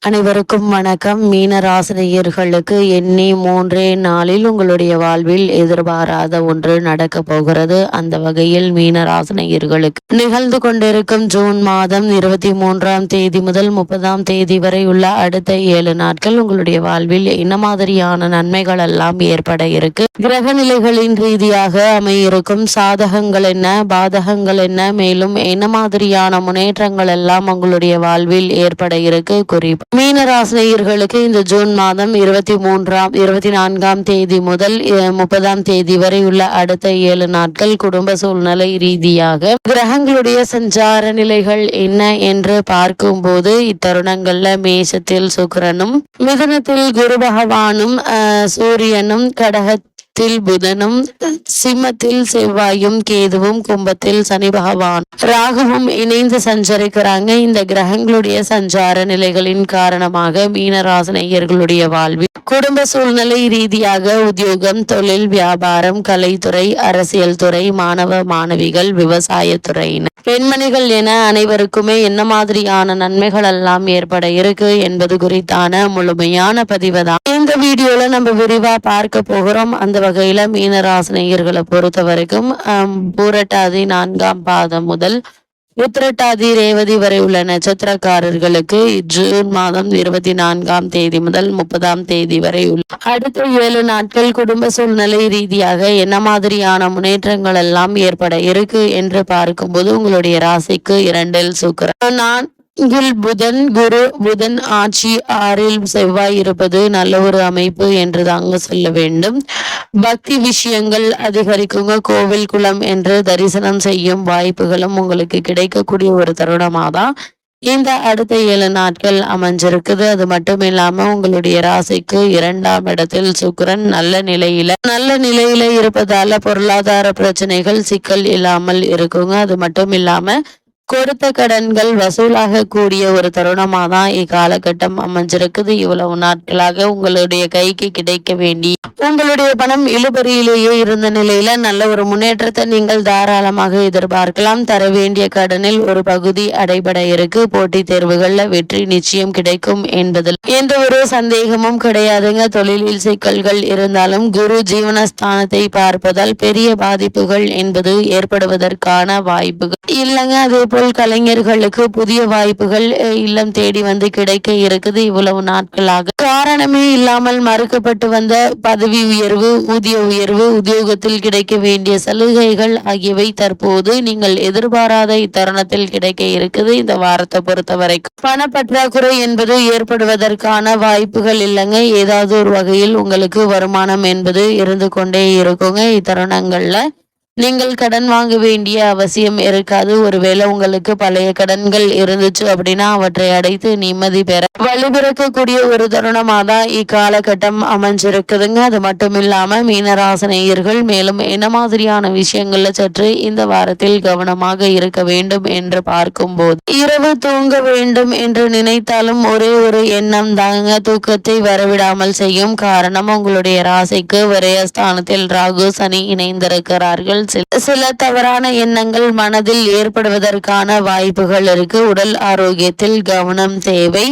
அனைவருக்கும் வணக்கம். மீன ராசினியர்களுக்கு எண்ணி மூன்றே நாளில் உங்களுடைய வாழ்வில் எதிர்பாராத ஒன்று நடக்க போகிறது. அந்த வகையில் மீன ராசினியர்களுக்கு நிகழ்ந்து கொண்டிருக்கும் ஜூன் மாதம் இருபத்தி மூன்றாம் தேதி முதல் முப்பதாம் தேதி வரை உள்ள அடுத்த ஏழு நாட்கள் உங்களுடைய வாழ்வில் என்ன மாதிரியான நன்மைகள் எல்லாம் ஏற்பட இருக்கு? கிரக நிலைகளின் ரீதியாக அமையிருக்கும் சாதகங்கள் என்ன? பாதகங்கள் என்ன? மேலும் என்ன மாதிரியான முன்னேற்றங்கள் எல்லாம் உங்களுடைய வாழ்வில் ஏற்பட இருக்கு? குறிப்பு மீனராசினியர்களுக்கு இந்த ஜூன் மாதம் இருபத்தி மூன்றாம் இருபத்தி நான்காம் தேதி முதல் முப்பதாம் தேதி வரை உள்ள அடுத்த ஏழு நாட்கள் குடும்ப சூழ்நிலை ரீதியாக கிரகங்களுடைய சஞ்சார நிலைகள் என்ன என்று பார்க்கும்போது இத்தருணங்கள்ல மேஷத்தில் சுக்கிரனும் மிதுனத்தில் குரு பகவானும் சூரியனும் கடக த்தில் புதனும் சிம்மத்தில் செவ்வாயும் கேதுவும் கும்பத்தில் சனி பகவான். ராகுவும் இணைந்து சஞ்சரிக்கிறாங்க. இந்த கிரகங்களுடைய சஞ்சார நிலைகளின் காரணமாக மீனராசனையர்களுடைய வாழ்வில் குடும்ப சூழ்நிலை ரீதியாக உத்தியோகம் தொழில் வியாபாரம் கலைத்துறை அரசியல் துறை மாணவ மாணவிகள் விவசாயத்துறையினர் பெண்மணிகள் என அனைவருக்குமே என்ன மாதிரியான நன்மைகள் எல்லாம் ஏற்பட இருக்கு என்பது குறித்தான முழுமையான பதிவு தான் இந்த வீடியோல நம்ம விரிவா பார்க்க போகிறோம். அந்த வகையில மீனராசினியர்களை பொறுத்த வரைக்கும் பூரட்டாதி நான்காம் பாதம் முதல் உத்திரட்டாதி ரேவதி வரை உள்ள நட்சத்திரக்காரர்களுக்கு ஜூன் மாதம் இருபத்தி நான்காம் தேதி முதல் முப்பதாம் தேதி வரை உள்ள அடுத்த ஏழு நாட்கள் குடும்ப சூழ்நிலை ரீதியாக என்ன மாதிரியான முன்னேற்றங்கள் எல்லாம் ஏற்பட இருக்கு என்று பார்க்கும்போது உங்களுடைய ராசிக்கு இரண்டில் சுக்கிரன் நான் இதில் புதன் குரு புதன் ஆட்சி ஆறில் செவ்வாய் இருப்பது நல்ல ஒரு அமைப்பு என்று தாங்க சொல்ல வேண்டும். பக்தி விஷயங்கள் அதிகரிக்குங்க. கோவில் குளம் என்று தரிசனம் செய்யும் வாய்ப்புகளும் உங்களுக்கு கிடைக்கக்கூடிய ஒரு தருணமாக தான் இந்த அடுத்த ஏழு நாட்கள் அமைஞ்சிருக்குது. அது மட்டும் இல்லாம உங்களுடைய ராசிக்கு இரண்டாம் இடத்தில் சுக்கரன் நல்ல நிலையில நல்ல நிலையில இருப்பதால பொருளாதார பிரச்சனைகள் சிக்கல் இல்லாமல் இருக்குங்க. அது மட்டும் இல்லாம கொடுத்த கடன்கள் வசூலாக கூடிய ஒரு தருணமா தான் இக்காலகட்டம் அமைஞ்சிருக்குது. இவ்வளவு நாட்களாக உங்களுடைய கைக்கு கிடைக்க வேண்டி உங்களுடைய பணம் இழுபறியிலேயே இருந்த நிலையில நல்ல ஒரு முன்னேற்றத்தை நீங்கள் தாராளமாக எதிர்பார்க்கலாம். தர வேண்டிய கடனில் ஒரு பகுதி அடைபட இருக்கு. போட்டித் தேர்வுகள்ல வெற்றி நிச்சயம் கிடைக்கும் என்பதில் எந்த ஒரு சந்தேகமும் கிடையாதுங்க. தொழிலில் சிக்கல்கள் இருந்தாலும் குரு ஜீவனஸ்தானத்தை பார்ப்பதால் பெரிய பாதிப்புகள் என்பது ஏற்படுவதற்கான வாய்ப்புகள் இல்லைங்க. அதே போல் கலைஞர்களுக்கு புதிய வாய்ப்புகள் இல்லம் தேடி வந்து கிடைக்க இருக்குது இவ்வளவு நாட்களாக. காரணமே இல்லாமல் மறுக்கப்பட்டு வந்த பதவி உயர்வு ஊதிய உயர்வு உத்தியோகத்தில் கிடைக்க வேண்டிய சலுகைகள் ஆகியவை தற்போது நீங்கள் எதிர்பாராத இத்தருணத்தில் கிடைக்க இருக்குது இந்த வாரத்தை பொறுத்த வரைக்கும் பணப்பற்றாக்குறை என்பது ஏற்படுவதற்கான வாய்ப்புகள் இல்லைங்க. ஏதாவது ஒரு வகையில் உங்களுக்கு வருமானம் என்பது இருந்து கொண்டே இருக்குங்க இத்தருணங்கள்ல. நீங்கள் கடன் வாங்க வேண்டிய அவசியம் இருக்காது. ஒருவேளை உங்களுக்கு பழைய கடன்கள் இருந்துச்சு அப்படின்னா அவற்றை அடைத்து நிம்மதி பெற வழிபிறக்கக்கூடிய ஒரு தருணமாக தான் இக்காலகட்டம் அமைஞ்சிருக்குதுங்க. அது மட்டும் இல்லாமல் மீனராசனையர்கள் மேலும் என்ன மாதிரியான விஷயங்கள்ல சற்று இந்த வாரத்தில் கவனமாக இருக்க வேண்டும் என்று பார்க்கும்போது இரவு தூங்க வேண்டும் என்று நினைத்தாலும் ஒரே ஒரு எண்ணம் தாங்க. தூக்கத்தை வரவிடாமல் செய்யும் காரணம் உங்களுடைய ராசிக்கு விரயஸ்தானத்தில் ராகு சனி இணைந்திருக்கிறார்கள். சில சில தவறான எண்ணங்கள் மனதில் ஏற்படுவதற்கான வாய்ப்புகள் இருக்கு. உடல் ஆரோக்கியத்தில் கவனம் தேவை.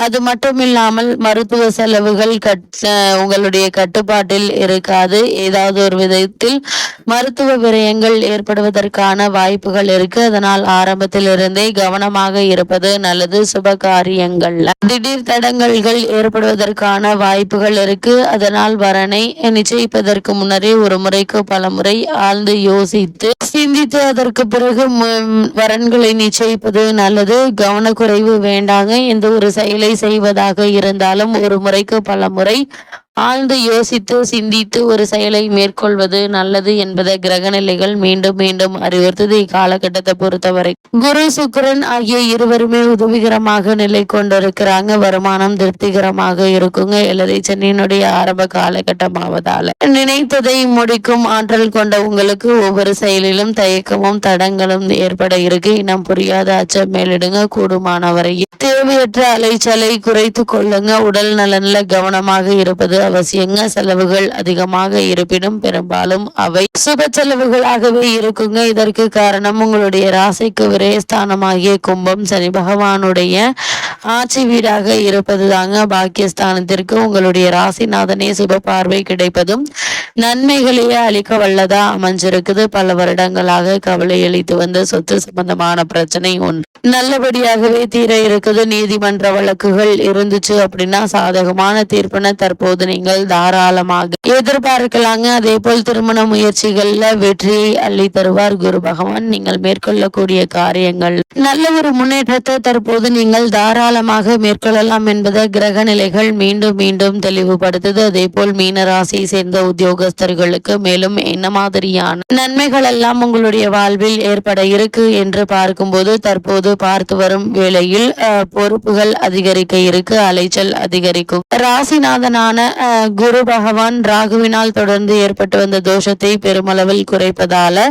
அது மட்டும் இல்லாமல் மருத்துவ செலவுகள் கட் உங்களுடைய கட்டுப்பாட்டில் இருக்காது. ஏதாவது ஒரு விதத்தில் மருத்துவ விரயங்கள் ஏற்படுவதற்கான வாய்ப்புகள் இருக்கு. அதனால் ஆரம்பத்தில் இருந்தே கவனமாக இருப்பது நல்லது. சுப காரியங்கள்ல திடீர் தடங்கல்கள் ஏற்படுவதற்கான வாய்ப்புகள் இருக்கு. அதனால் வரனை நிச்சயிப்பதற்கு முன்னரே ஒரு முறைக்கு பல முறை ஆழ்ந்து யோசித்து சிந்தித்து அதற்கு பிறகு மு- வரன்களை நிச்சயிப்பது நல்லது. கவனக்குறைவு வேண்டாங்க. எந்த ஒரு செயலை செய்வதாக இருந்தாலும் ஒரு முறைக்கு பல முறை ஆழ்ந்து யோசித்து சிந்தித்து ஒரு செயலை மேற்கொள்வது நல்லது என்பதை கிரகநிலைகள் மீண்டும் மீண்டும் அறிவுறுத்தது இக்காலகட்டத்தை பொறுத்தவரை. குரு சுக்கிரன் ஆகிய இருவருமே உதவிகரமாக நிலை கொண்டிருக்கிறாங்க. வருமானம் திருப்திகரமாக இருக்குங்க. எல்லதை சென்னையினுடைய ஆரம்ப காலகட்டமாவதால. நினைத்ததை முடிக்கும் ஆற்றல் கொண்ட உங்களுக்கு ஒவ்வொரு செயலிலும் தயக்கமும் தடங்களும் ஏற்பட இருக்கு. இனம் புரியாத அச்சம் மேலிடுங்க. கூடுமானவரை தேவையற்ற அலைச்சலை குறைத்து கொள்ளுங்க. உடல் நலன்ல கவனமாக இருப்பது அத்தியாவசியங்க செலவுகள் அதிகமாக இருப்பினும் பெரும்பாலும் அவை சுப செலவுகளாகவே இருக்குங்க. இதற்கு காரணம் உங்களுடைய ராசிக்கு விரயஸ்தானமாகிய கும்பம் சனி பகவானுடைய ஆட்சி வீடாக இருப்பது தாங்க பாக்கியஸ்தானத்திற்கு உங்களுடைய ராசிநாதனே சுப பார்வை கிடைப்பதும் நன்மைகளையே அளிக்க வல்லதா அமைஞ்சிருக்குது. பல வருடங்களாக கவலை அளித்து வந்த சொத்து சம்பந்தமான பிரச்சனை ஒன்று. நல்லபடியாகவே தீர இருக்குது. நீதிமன்ற வழக்குகள் இருந்துச்சு அப்படின்னா சாதகமான தீர்ப்பினை தற்போது நீங்கள் தாராளமாக எதிர்பார்க்கலாங்க. அதே போல் திருமண முயற்சிகள்ல வெற்றியை அள்ளி தருவார் குரு பகவான். நீங்கள் மேற்கொள்ளக்கூடிய காரியங்கள் நல்ல ஒரு முன்னேற்றத்தை தற்போது நீங்கள் தாராளமாக மேற்கொள்ளலாம் என்பதை கிரக நிலைகள் மீண்டும் மீண்டும் தெளிவுபடுத்துது. அதே போல் மீன ராசியை சேர்ந்த உத்தியோகஸ்தர்களுக்கு மேலும் என்ன மாதிரியான நன்மைகள் எல்லாம் உங்களுடைய வாழ்வில் ஏற்பட இருக்கு என்று பார்க்கும்போது தற்போது பார்த்து வரும் வேளையில் அஹ், பொறுப்புகள் அதிகரிக்க இருக்கு அலைச்சல் அதிகரிக்கும். ராசிநாதனான அஹ், குரு பகவான் ராகுவினால் தொடர்ந்து ஏற்பட்டு வந்த தோஷத்தை பெருமளவில் குறைப்பதால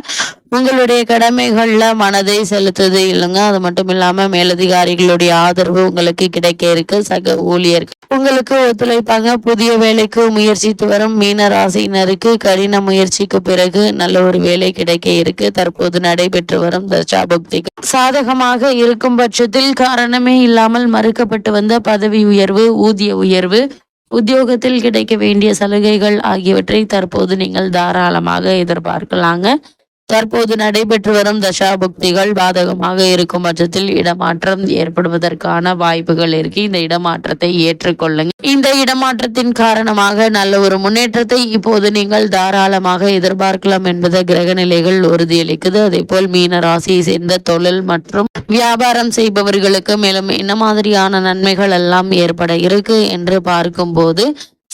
உங்களுடைய கடமைகள்ல மனதை செலுத்துது இல்லைங்க. அது மட்டும் இல்லாம மேலதிகாரிகளுடைய ஆதரவு உங்களுக்கு கிடைக்க இருக்கு. சக ஊழியர்கள் உங்களுக்கு ஒத்துழைப்பாங்க. புதிய வேலைக்கு முயற்சித்து வரும் மீன ராசியினருக்கு கடின முயற்சிக்கு பிறகு நல்ல ஒரு வேலை கிடைக்க இருக்கு. தற்போது நடைபெற்று வரும் தர்ஷாபக்தி சாதகமாக இருக்கும் பட்சத்தில் காரணமே இல்லாமல் மறுக்கப்பட்டு வந்த பதவி உயர்வு ஊதிய உயர்வு உத்தியோகத்தில் கிடைக்க வேண்டிய சலுகைகள் ஆகியவற்றை தற்போது நீங்கள் தாராளமாக எதிர்பார்க்கலாங்க. தற்போது நடைபெற்று வரும் தசாபுக்திகள் பாதகமாக இருக்கும் பட்சத்தில் இடமாற்றம் ஏற்படுவதற்கான வாய்ப்புகள் இருக்கு. இந்த இடமாற்றத்தை ஏற்றுக்கொள்ளுங்க. இந்த இடமாற்றத்தின் காரணமாக நல்ல ஒரு முன்னேற்றத்தை இப்போது நீங்கள் தாராளமாக எதிர்பார்க்கலாம் என்பதை கிரக நிலைகள் உறுதியளிக்குது. அதே போல் மீன ராசியை சேர்ந்த தொழில் மற்றும் வியாபாரம் செய்பவர்களுக்கு மேலும் என்ன மாதிரியான நன்மைகள் எல்லாம் ஏற்பட இருக்கு என்று பார்க்கும்போது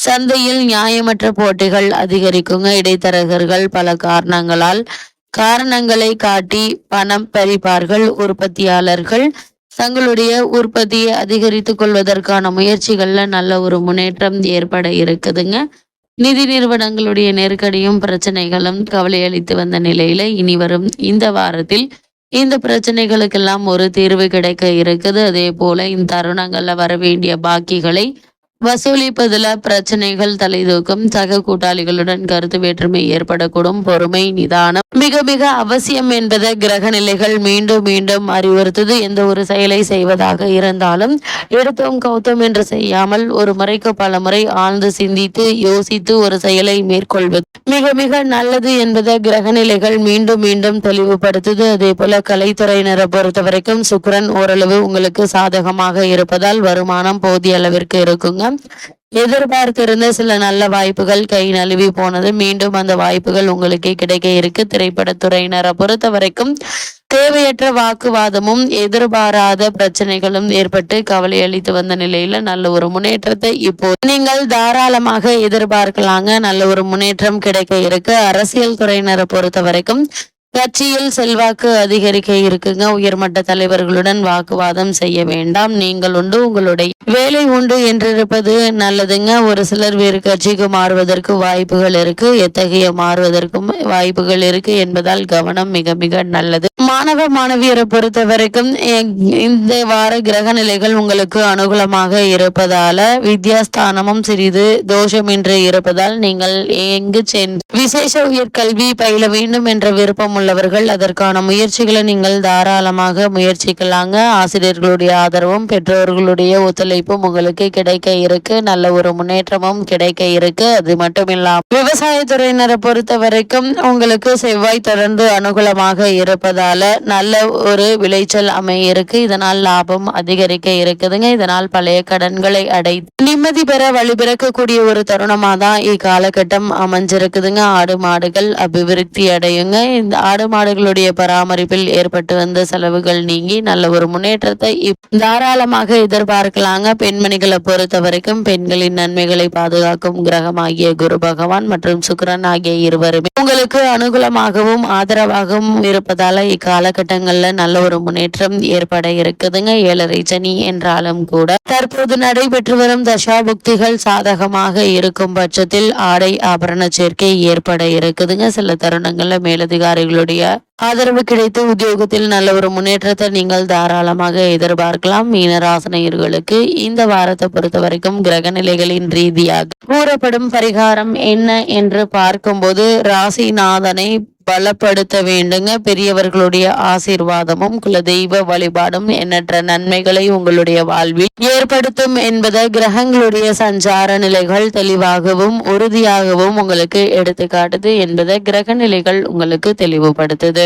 சந்தையில் நியாயமற்ற போட்டிகள் அதிகரிக்குங்க. இடைத்தரகர்கள் பல காரணங்களால் காரணங்களை காட்டி பணம் பறிப்பார்கள் உற்பத்தியாளர்கள். தங்களுடைய உற்பத்தியை அதிகரித்துக் கொள்வதற்கான முயற்சிகள்ல நல்ல ஒரு முன்னேற்றம் ஏற்பட இருக்குதுங்க. நிதி நிறுவனங்களுடைய நெருக்கடியும் பிரச்சனைகளும் கவலை அளித்து வந்த நிலையில இனி வரும் இந்த வாரத்தில் இந்த பிரச்சனைகளுக்கெல்லாம் ஒரு தீர்வு கிடைக்க இருக்குது. அதே போல இந்த தருணங்கள்ல வர வேண்டிய பாக்கிகளை வசூலிப்பதில் பிரச்சனைகள் தலைதூக்கும். சக கூட்டாளிகளுடன் கருத்து வேற்றுமை ஏற்படக்கூடும். பொறுமை நிதானம். மிக மிக அவசியம் என்பதை கிரக நிலைகள் மீண்டும் மீண்டும் அறிவுறுத்தது. எந்த ஒரு செயலை செய்வதாக இருந்தாலும் எடுத்தோம் கௌத்தம் என்று செய்யாமல் ஒரு முறைக்கு பல முறை ஆழ்ந்து சிந்தித்து யோசித்து ஒரு செயலை மேற்கொள்வது மிக மிக நல்லது என்பதை கிரக நிலைகள் மீண்டும் மீண்டும் தெளிவுபடுத்துது. அதே போல கலைத்துறையினரை பொறுத்த வரைக்கும் சுக்கிரன் ஓரளவு உங்களுக்கு சாதகமாக இருப்பதால் வருமானம் போதிய அளவிற்கு இருக்குங்க. எதிர்பார்த்திருந்த சில நல்ல வாய்ப்புகள் கை நழுவி போனது. மீண்டும் அந்த வாய்ப்புகள் உங்களுக்கு கிடைக்க இருக்கு. திரைப்படத்துறையினரை பொறுத்த வரைக்கும் தேவையற்ற வாக்குவாதமும் எதிர்பாராத பிரச்சனைகளும் ஏற்பட்டு கவலை அளித்து வந்த நிலையில நல்ல ஒரு முன்னேற்றத்தை இப்போ நீங்கள் தாராளமாக எதிர்பார்க்கலாங்க. நல்ல ஒரு முன்னேற்றம் கிடைக்க இருக்கு. அரசியல் துறையினரை பொறுத்த வரைக்கும் கட்சியில் செல்வாக்கு அதிகரிக்க இருக்குங்க. உயர்மட்ட தலைவர்களுடன் வாக்குவாதம் செய்ய வேண்டாம். நீங்கள் உண்டு உங்களுடைய வேலை உண்டு என்றிருப்பது நல்லதுங்க. ஒரு சிலர் வேறு கட்சிக்கு மாறுவதற்கு வாய்ப்புகள் இருக்கு. எத்தகைய மாறுவதற்கும் வாய்ப்புகள் இருக்கு என்பதால் கவனம் மிக மிக நல்லது. மாணவ மாணவியரை பொறுத்த வரைக்கும் இந்த வார கிரக நிலைகள் உங்களுக்கு அனுகூலமாக இருப்பதால வித்யாஸ்தானமும் சிறிது தோஷமின்றி இருப்பதால் நீங்கள் எங்கு சென்று விசேஷ உயர்கல்வி பயில வேண்டும் என்ற விருப்பம் உள்ளவர்கள் அதற்கான முயற்சிகளை நீங்கள் தாராளமாக முயற்சிக்கலாங்க. ஆசிரியர்களுடைய ஆதரவும் பெற்றோர்களுடைய ஒத்துழைப்பும் உங்களுக்கு கிடைக்க இருக்கு. நல்ல ஒரு முன்னேற்றமும் கிடைக்க இருக்கு. அது மட்டும் இல்லாம விவசாயத்துறையினரை பொறுத்த வரைக்கும் உங்களுக்கு செவ்வாய் தொடர்ந்து அனுகூலமாக இருப்பதால நல்ல ஒரு விளைச்சல் அமைய இருக்கு. இதனால் லாபம் அதிகரிக்க இருக்குதுங்க. இதனால் பழைய கடன்களை அடை நிம்மதி பெற வழிபிறக்கக்கூடிய ஒரு தருணமா தான் இக்காலகட்டம் அமைஞ்சிருக்குதுங்க. ஆடு மாடுகள் அபிவிருத்தி அடையுங்க. இந்த ஆடு மாடுகளுடைய பராமரிப்பில் ஏற்பட்டு வந்த செலவுகள் நீங்கி நல்ல ஒரு முன்னேற்றத்தை தாராளமாக எதிர்பார்க்கலாங்க. பெண்மணிகளை பொறுத்த வரைக்கும் பெண்களின் நன்மைகளை பாதுகாக்கும் கிரகமாகிய குரு பகவான் மற்றும் சுக்கரன் ஆகிய இருவருமே உங்களுக்கு அனுகூலமாகவும் ஆதரவாகவும் இருப்பதால இக்காலகட்டங்கள்ல நல்ல ஒரு முன்னேற்றம் ஏற்பட இருக்குதுங்க. ஏழரை சனி என்றாலும் கூட தற்போது நடைபெற்று வரும் தசாபுக்திகள் சாதகமாக இருக்கும் பட்சத்தில் ஆடை ஆபரண சேர்க்கை ஏற்பட இருக்குதுங்க. சில தருணங்கள்ல மேலதிகாரிகளுடைய உங்களுடைய ஆதரவு கிடைத்து உத்தியோகத்தில் நல்ல ஒரு முன்னேற்றத்தை நீங்கள் தாராளமாக எதிர்பார்க்கலாம். மீனராசனையர்களுக்கு இந்த வாரத்தை பொறுத்த வரைக்கும் கிரக நிலைகளின் ரீதியாக கூறப்படும் பரிகாரம் என்ன என்று பார்க்கும்போது ராசிநாதனை பலப்படுத்த வேண்டுங்க. பெரியவர்களுடைய ஆசீர்வாதமும் குலதெய்வ வழிபாடும் எண்ணற்ற நன்மைகளை உங்களுடைய வாழ்வில் ஏற்படுத்தும் என்பதை கிரகங்களுடைய சஞ்சார நிலைகள் தெளிவாகவும் உறுதியாகவும் உங்களுக்கு எடுத்துக்காட்டுது என்பதை கிரக நிலைகள் உங்களுக்கு தெளிவுபடுத்துது.